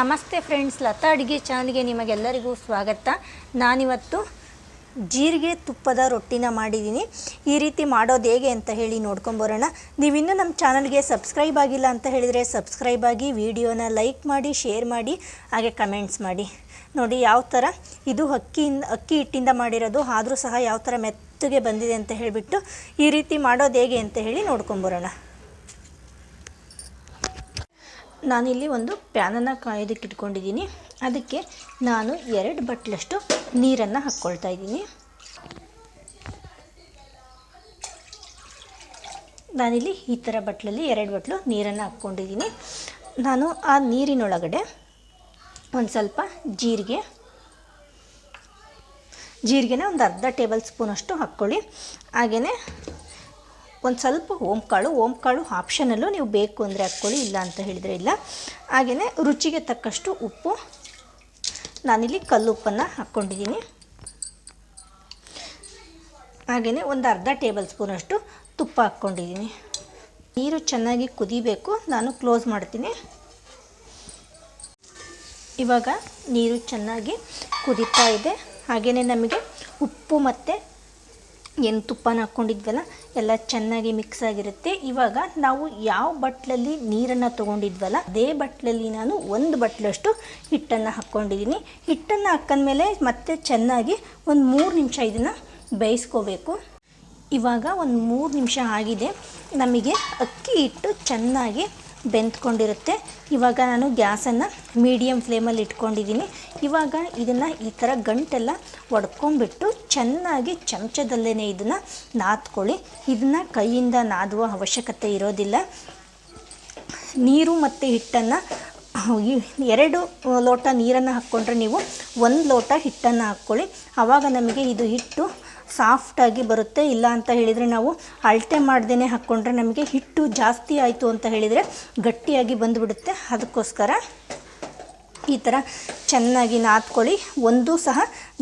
ನಮಸ್ತೆ ಫ್ರೆಂಡ್ಸ್, ಲತಾ ಅಡುಗೆ ಚಾನಲ್ಗೆ ನಿಮಗೆಲ್ಲರಿಗೂ ಸ್ವಾಗತ. ನಾನಿವತ್ತು ಜೀರಿಗೆ ತುಪ್ಪದ ರೊಟ್ಟಿನ ಮಾಡಿದ್ದೀನಿ. ಈ ರೀತಿ ಮಾಡೋದು ಹೇಗೆ ಅಂತ ಹೇಳಿ ನೋಡ್ಕೊಂಬರೋಣ ನೀವಿನ್ನೂ ನಮ್ಮ ಚಾನಲ್ಗೆ ಸಬ್ಸ್ಕ್ರೈಬ್ ಆಗಿಲ್ಲ ಅಂತ ಹೇಳಿದರೆ ಸಬ್ಸ್ಕ್ರೈಬ್ ಆಗಿ ವಿಡಿಯೋನ ಲೈಕ್ ಮಾಡಿ, ಶೇರ್ ಮಾಡಿ, ಹಾಗೆ ಕಮೆಂಟ್ಸ್ ಮಾಡಿ. ನೋಡಿ ಯಾವ ಥರ ಇದು ಅಕ್ಕಿಯಿಂದ, ಅಕ್ಕಿ ಹಿಟ್ಟಿಂದ ಮಾಡಿರೋದು, ಆದರೂ ಸಹ ಯಾವ ಥರ ಮೆತ್ತಗೆ ಬಂದಿದೆ ಅಂತ ಹೇಳಿಬಿಟ್ಟು ಈ ರೀತಿ ಮಾಡೋದು ಹೇಗೆ ಅಂತ ಹೇಳಿ ನೋಡ್ಕೊಂಬರೋಣ ನಾನಿಲ್ಲಿ ಒಂದು ಪ್ಯಾನನ್ನು ಕಾಯೋದಕ್ಕೆ ಇಟ್ಕೊಂಡಿದ್ದೀನಿ. ಅದಕ್ಕೆ ನಾನು ಎರಡು ಬಟ್ಲಷ್ಟು ನೀರನ್ನು ಹಾಕ್ಕೊಳ್ತಾ ಇದ್ದೀನಿ. ನಾನಿಲ್ಲಿ ಈ ಥರ ಬಟ್ಲಲ್ಲಿ ಎರಡು ಬಟ್ಲು ನೀರನ್ನು ಹಾಕ್ಕೊಂಡಿದ್ದೀನಿ. ನಾನು ಆ ನೀರಿನೊಳಗಡೆ ಒಂದು ಸ್ವಲ್ಪ ಜೀರಿಗೆ, ಜೀರಿಗೆನ ಒಂದು ಅರ್ಧ ಟೇಬಲ್ ಸ್ಪೂನಷ್ಟು ಹಾಕ್ಕೊಳ್ಳಿ. ಹಾಗೆಯೇ ಒಂದು ಸ್ವಲ್ಪ ಓಂಕಾಳು ಓಂಕಾಳು ಆಪ್ಷನಲ್ಲೂ ನೀವು ಬೇಕು ಅಂದರೆ ಹಾಕ್ಕೊಳ್ಳಿ, ಇಲ್ಲ ಅಂತ ಹೇಳಿದರೆ ಇಲ್ಲ. ಹಾಗೆಯೇ ರುಚಿಗೆ ತಕ್ಕಷ್ಟು ಉಪ್ಪು. ನಾನಿಲ್ಲಿ ಕಲ್ಲುಪ್ಪನ್ನು ಹಾಕ್ಕೊಂಡಿದ್ದೀನಿ. ಹಾಗೆಯೇ ಒಂದು ಅರ್ಧ ಟೇಬಲ್ ಸ್ಪೂನಷ್ಟು ತುಪ್ಪ ಹಾಕ್ಕೊಂಡಿದ್ದೀನಿ. ನೀರು ಚೆನ್ನಾಗಿ ಕುದಿಬೇಕು, ನಾನು ಕ್ಲೋಸ್ ಮಾಡ್ತೀನಿ. ಇವಾಗ ನೀರು ಚೆನ್ನಾಗಿ ಕುದೀತಾ ಇದೆ. ಹಾಗೆಯೇ ನಮಗೆ ಉಪ್ಪು ಮತ್ತು ಏನು ತುಪ್ಪನ ಹಾಕ್ಕೊಂಡಿದ್ವಲ್ಲ ಎಲ್ಲ ಚೆನ್ನಾಗಿ ಮಿಕ್ಸ್ ಆಗಿರುತ್ತೆ. ಇವಾಗ ನಾವು ಯಾವ ಬಟ್ಲಲ್ಲಿ ನೀರನ್ನು ತೊಗೊಂಡಿದ್ವಲ್ಲ, ಅದೇ ಬಟ್ಲಲ್ಲಿ ನಾನು ಒಂದು ಬಟ್ಲಷ್ಟು ಹಿಟ್ಟನ್ನು ಹಾಕ್ಕೊಂಡಿದ್ದೀನಿ ಹಿಟ್ಟನ್ನು ಹಾಕೊಂಡ್ಮೇಲೆ ಮತ್ತೆ ಚೆನ್ನಾಗಿ ಒಂದು ಮೂರು ನಿಮಿಷ ಇದನ್ನು ಬೇಯಿಸ್ಕೋಬೇಕು. ಇವಾಗ ಒಂದು ಮೂರು ನಿಮಿಷ ಆಗಿದೆ. ನಮಗೆ ಅಕ್ಕಿ ಹಿಟ್ಟು ಚೆನ್ನಾಗಿ ಬೆಂದ್ಕೊಂಡಿರುತ್ತೆ. ಇವಾಗ ನಾನು ಗ್ಯಾಸನ್ನು ಮೀಡಿಯಮ್ ಫ್ಲೇಮಲ್ಲಿ ಇಟ್ಕೊಂಡಿದ್ದೀನಿ. ಇವಾಗ ಇದನ್ನು ಈ ಥರ ಗಂಟೆಲ್ಲ ಒಡ್ಕೊಂಬಿಟ್ಟು ಚೆನ್ನಾಗಿ ಚಮಚದಲ್ಲೇ ಇದನ್ನು ನಾದ್ಕೊಳ್ಳಿ. ಇದನ್ನು ಕೈಯಿಂದ ನಾದುವ ಅವಶ್ಯಕತೆ ಇರೋದಿಲ್ಲ. ನೀರು ಮತ್ತು ಹಿಟ್ಟನ್ನು ಎರಡು ಲೋಟ ನೀರನ್ನು ಹಾಕ್ಕೊಂಡ್ರೆ ನೀವು ಒಂದು ಲೋಟ ಹಿಟ್ಟನ್ನು ಹಾಕ್ಕೊಳ್ಳಿ. ಆವಾಗ ನಮಗೆ ಇದು ಹಿಟ್ಟು ಸಾಫ್ಟಾಗಿ ಬರುತ್ತೆ. ಇಲ್ಲ ಅಂತ ಹೇಳಿದರೆ ನಾವು ಅಳತೆ ಮಾಡ್ದೇ ಹಾಕ್ಕೊಂಡ್ರೆ ನಮಗೆ ಹಿಟ್ಟು ಜಾಸ್ತಿ ಆಯಿತು ಅಂತ ಹೇಳಿದರೆ ಗಟ್ಟಿಯಾಗಿ ಬಂದುಬಿಡುತ್ತೆ. ಅದಕ್ಕೋಸ್ಕರ ಈ ಥರ ಚೆನ್ನಾಗಿ ನಾದ್ಕೊಳ್ಳಿ. ಒಂದೂ ಸಹ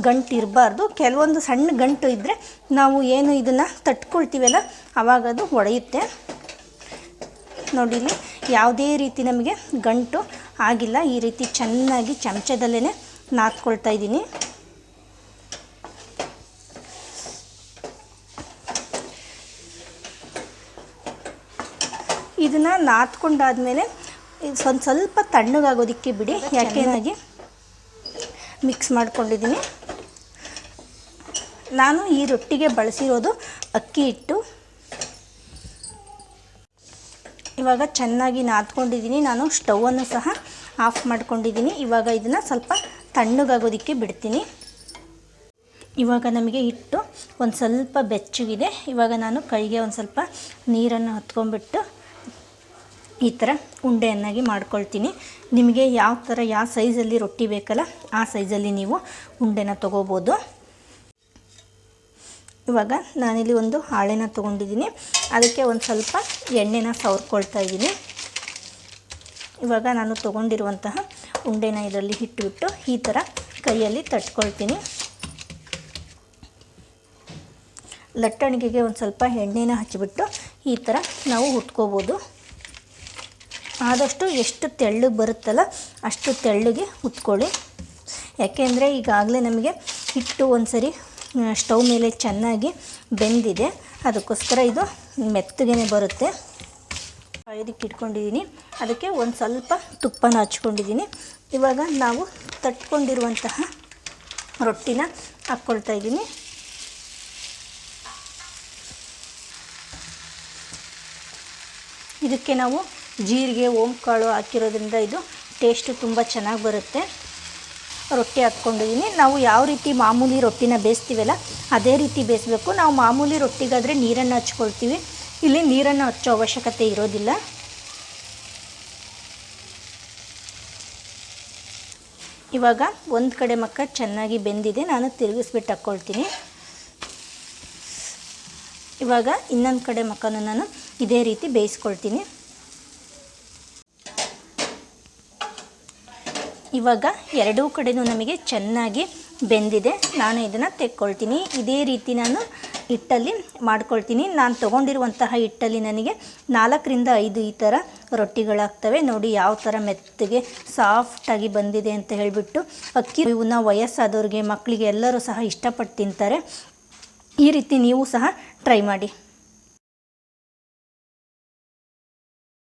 ಗಂಟು ಇರಬಾರ್ದು. ಕೆಲವೊಂದು ಸಣ್ಣ ಗಂಟು ಇದ್ದರೆ ನಾವು ಏನು ಇದನ್ನು ತಟ್ಕೊಳ್ತೀವಲ್ಲ ಆವಾಗ ಅದು ಒಡೆಯುತ್ತೆ. ನೋಡಿ ಇಲ್ಲಿ ಯಾವುದೇ ರೀತಿ ನಮಗೆ ಗಂಟು ಆಗಿಲ್ಲ. ಈ ರೀತಿ ಚೆನ್ನಾಗಿ ಚಮಚದಲ್ಲೇ ನಾದ್ಕೊಳ್ತಾ ಇದ್ದೀನಿ. ಇದನ್ನು ನಾದ್ಕೊಂಡಾದ್ಮೇಲೆ ಒಂದು ಸ್ವಲ್ಪ ತಣ್ಣಗಾಗೋದಕ್ಕೆ ಬಿಡಿ. ಯಾಕೆನಾಗಿ ಮಿಕ್ಸ್ ಮಾಡ್ಕೊಂಡಿದ್ದೀನಿ. ನಾನು ಈ ರೊಟ್ಟಿಗೆ ಬಳಸಿರೋದು ಅಕ್ಕಿ ಹಿಟ್ಟು. ಇವಾಗ ಚೆನ್ನಾಗಿ ನಾದ್ಕೊಂಡಿದ್ದೀನಿ. ನಾನು ಸ್ಟವನ್ನು ಸಹ ಆಫ್ ಮಾಡ್ಕೊಂಡಿದ್ದೀನಿ. ಇವಾಗ ಇದನ್ನು ಸ್ವಲ್ಪ ತಣ್ಣಗಾಗೋದಕ್ಕೆ ಬಿಡ್ತೀನಿ. ಇವಾಗ ನಮಗೆ ಹಿಟ್ಟು ಒಂದು ಸ್ವಲ್ಪ ಬೆಚ್ಚಗಿದೆ. ಇವಾಗ ನಾನು ಕೈಗೆ ಒಂದು ಸ್ವಲ್ಪ ನೀರನ್ನು ಹತ್ಕೊಂಡ್ಬಿಟ್ಟು ಈ ಥರ ಉಂಡೆಯನ್ನಾಗಿ ಮಾಡ್ಕೊಳ್ತೀನಿ. ನಿಮಗೆ ಯಾವ ಥರ ಯಾವ ಸೈಜಲ್ಲಿ ರೊಟ್ಟಿ ಬೇಕಲ್ಲ ಆ ಸೈಜಲ್ಲಿ ನೀವು ಉಂಡೆನ ತೊಗೋಬೋದು. ಇವಾಗ ನಾನಿಲ್ಲಿ ಒಂದು ಹಾಳೆನ ತೊಗೊಂಡಿದ್ದೀನಿ. ಅದಕ್ಕೆ ಒಂದು ಸ್ವಲ್ಪ ಎಣ್ಣೆನ ಸವರ್ಕೊಳ್ತಾ ಇದ್ದೀನಿ. ಇವಾಗ ನಾನು ತೊಗೊಂಡಿರುವಂತಹ ಉಂಡೆನ ಇದರಲ್ಲಿ ಇಟ್ಟುಬಿಟ್ಟು ಈ ಥರ ಕೈಯಲ್ಲಿ ತಟ್ಕೊಳ್ತೀನಿ. ಲಟ್ಟಣಿಗೆಗೆ ಒಂದು ಸ್ವಲ್ಪ ಎಣ್ಣೆನ ಹಚ್ಚಿಬಿಟ್ಟು ಈ ಥರ ನಾವು ಉಟ್ಕೋಬೋದು ಆದಷ್ಟು ಎಷ್ಟು ತೆಳ್ಳಗೆ ಬರುತ್ತಲ್ಲ ಅಷ್ಟು ತೆಳ್ಳಗೆ ಉತ್ಕೊಳ್ಳಿ ಯಾಕೆಂದರೆ ಈಗಾಗಲೇ ನಮಗೆ ಹಿಟ್ಟು ಒಂದು ಸರಿ ಸ್ಟವ್ ಮೇಲೆ ಚೆನ್ನಾಗಿ ಬೆಂದಿದೆ. ಅದಕ್ಕೋಸ್ಕರ ಇದು ಮೆತ್ತಗೆ ಬರುತ್ತೆ. ಇದಕ್ಕೆ ಇಟ್ಕೊಂಡಿದ್ದೀನಿ. ಅದಕ್ಕೆ ಒಂದು ಸ್ವಲ್ಪ ತುಪ್ಪನ ಹಚ್ಕೊಂಡಿದ್ದೀನಿ. ಇವಾಗ ನಾವು ತಟ್ಕೊಂಡಿರುವಂತಹ ರೊಟ್ಟಿನ ಹಾಕ್ಕೊಳ್ತಾ ಇದ್ದೀನಿ. ಇದಕ್ಕೆ ನಾವು ಜೀರಿಗೆ, ಓಂಕಾಳು ಹಾಕಿರೋದ್ರಿಂದ ಇದು ಟೇಸ್ಟು ತುಂಬ ಚೆನ್ನಾಗಿ ಬರುತ್ತೆ. ರೊಟ್ಟಿ ಹಾಕ್ಕೊಂಡಿದ್ದೀನಿ ನಾವು ಯಾವ ರೀತಿ ಮಾಮೂಲಿ ರೊಟ್ಟಿನ ಬೇಯಿಸ್ತೀವಲ್ಲ, ಅದೇ ರೀತಿ ಬೇಯಿಸ್ಬೇಕು. ನಾವು ಮಾಮೂಲಿ ರೊಟ್ಟಿಗಾದರೆ ನೀರನ್ನು ಹಚ್ಕೊಳ್ತೀವಿ. ಇಲ್ಲಿ ನೀರನ್ನು ಹಚ್ಚೋ ಅವಶ್ಯಕತೆ ಇರೋದಿಲ್ಲ. ಇವಾಗ ಒಂದು ಕಡೆ ಮಕ್ಕ ಚೆನ್ನಾಗಿ ಬೆಂದಿದೆ. ನಾನು ತಿರುಗಿಸ್ಬಿಟ್ಟು ಹಾಕ್ಕೊಳ್ತೀನಿ. ಇವಾಗ ಇನ್ನೊಂದು ಕಡೆ ಮಕ್ಕನೂ ನಾನು ಇದೇ ರೀತಿ ಬೇಯಿಸ್ಕೊಳ್ತೀನಿ. ಇವಾಗ ಎರಡೂ ಕಡೆಯೂ ನಮಗೆ ಚೆನ್ನಾಗಿ ಬೆಂದಿದೆ. ನಾನು ಇದನ್ನು ತೆಕ್ಕೊಳ್ತೀನಿ. ಇದೇ ರೀತಿ ನಾನು ಹಿಟ್ಟಲ್ಲಿ ಮಾಡ್ಕೊಳ್ತೀನಿ. ನಾನು ತೊಗೊಂಡಿರುವಂತಹ ಹಿಟ್ಟಲ್ಲಿ ನನಗೆ ನಾಲ್ಕರಿಂದ ಐದು ಈ ಥರ ರೊಟ್ಟಿಗಳಾಗ್ತವೆ. ನೋಡಿ ಯಾವ ಥರ ಮೆತ್ತಗೆ ಸಾಫ್ಟಾಗಿ ಬಂದಿದೆ ಅಂತ ಹೇಳಿಬಿಟ್ಟು ಅಕ್ಕಿ ಇವನ್ನ ವಯಸ್ಸಾದವ್ರಿಗೆ, ಮಕ್ಕಳಿಗೆ ಎಲ್ಲರೂ ಸಹ ಇಷ್ಟಪಟ್ಟು ತಿಂತಾರೆ. ಈ ರೀತಿ ನೀವು ಸಹ ಟ್ರೈ ಮಾಡಿ.